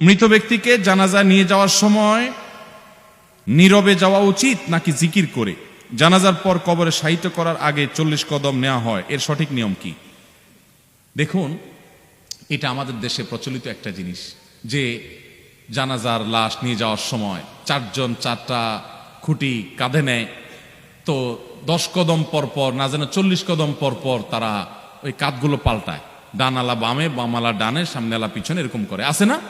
মৃত ব্যক্তিকে জানাজা নিয়ে যাওয়ার সময় নীরবে যাওয়া উচিত নাকি জিকির করে? জানাজার পর কবরে সাহিত্য করার আগে চল্লিশ কদম নেওয়া হয়। এর সঠিক নিয়ম কি? দেখুন, এটা আমাদের দেশে প্রচলিত একটা জিনিস যে জানাজার লাশ নিয়ে যাওয়ার সময় চারজন চারটা খুঁটি কাঁধে নেয়। তো দশ কদম পর পর, না যেন চল্লিশ কদম পর পর তারা ওই কাঁধগুলো পাল্টায়। ডানালা বামে বামালা ডানে সামনেলা পিছনে এরকম করে। আছে না?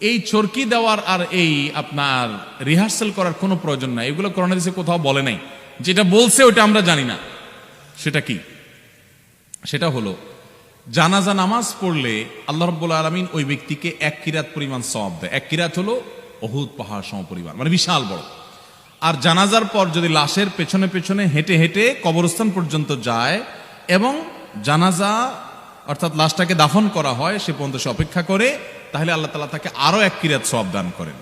এই চরকি দেওয়ার আর এই আপনার রিহার্সাল করার কোনো প্রয়োজন নাই। এগুলো করোনা দিছে কোথাও বলে নাই। যেটা বলছে ওটা আমরা জানি না। সেটা কি? সেটা হলো, জানাজা নামাজ পড়লে আল্লাহ রব্বুল আলমিন ওই ব্যক্তিকে এক কিরাত পরিমাণ সব দেয়। এক কিরাত হলো অহুদ পাহাড় সম পরিমাণ মানে বিশাল বড়। আর জানাজার পর যদি লাশের পেছনে পেছনে হেঁটে হেঁটে কবরস্থান পর্যন্ত যায় এবং জানাজা অর্থাৎ লাশটাকে দাফন করা হয়, সে পর্যন্ত সে অপেক্ষা করে, তাহলে আল্লাহ তালা তাকে আরও এক কিরাত সব দান করেন।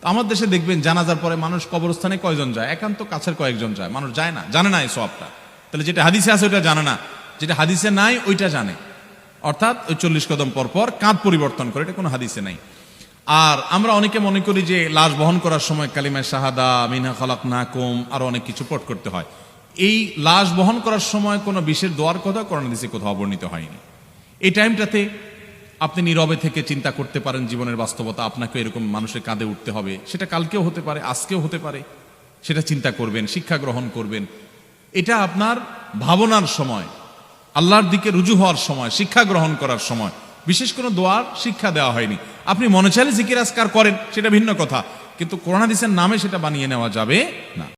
তো আমার দেশে দেখবেন জানাজার পরে মানুষ কবরস্থানে কয়জন যায়? একান্ত কাছের কয়েকজন যায়। মানুষ যায় না, জানে না এই সবটা তাহলে যেটা হাদিসে আছে ওইটা জানে না। যেটা হাদিসে নাই, ওইটা জানে। অর্থাৎ ওই চল্লিশ কদম পর পর কাঁধ পরিবর্তন করে, এটা কোনো হাদিসে নাই। আর আমরা অনেকে মনে করি যে লাশ বহন করার সময় কালিমায় শাহাদা মিনা খালাক নাকুম আরও অনেক কিছু পট করতে হয়। এই লাশ বহন করার সময় কোনো বিশেষ দোয়ার কথা করোনা দিছে কোথাও বর্ণিত হয়নি। এই টাইমটাতে আপনি নীরবে থেকে চিন্তা করতে পারেন জীবনের বাস্তবতা, আপনাকে এরকম মানুষের কাঁধে উঠতে হবে। সেটা কালকেও হতে পারে, আজকেও হতে পারে। সেটা চিন্তা করবেন, শিক্ষা গ্রহণ করবেন। এটা আপনার ভাবনার সময়, আল্লাহর দিকে রুজু হওয়ার সময়, শিক্ষা গ্রহণ করার সময়। বিশেষ কোনো দোয়ার শিক্ষা দেওয়া হয়নি। আপনি মনে চাইলে জিকির করেন, সেটা ভিন্ন কথা। কিন্তু করোনা দিসের নামে সেটা বানিয়ে নেওয়া যাবে না।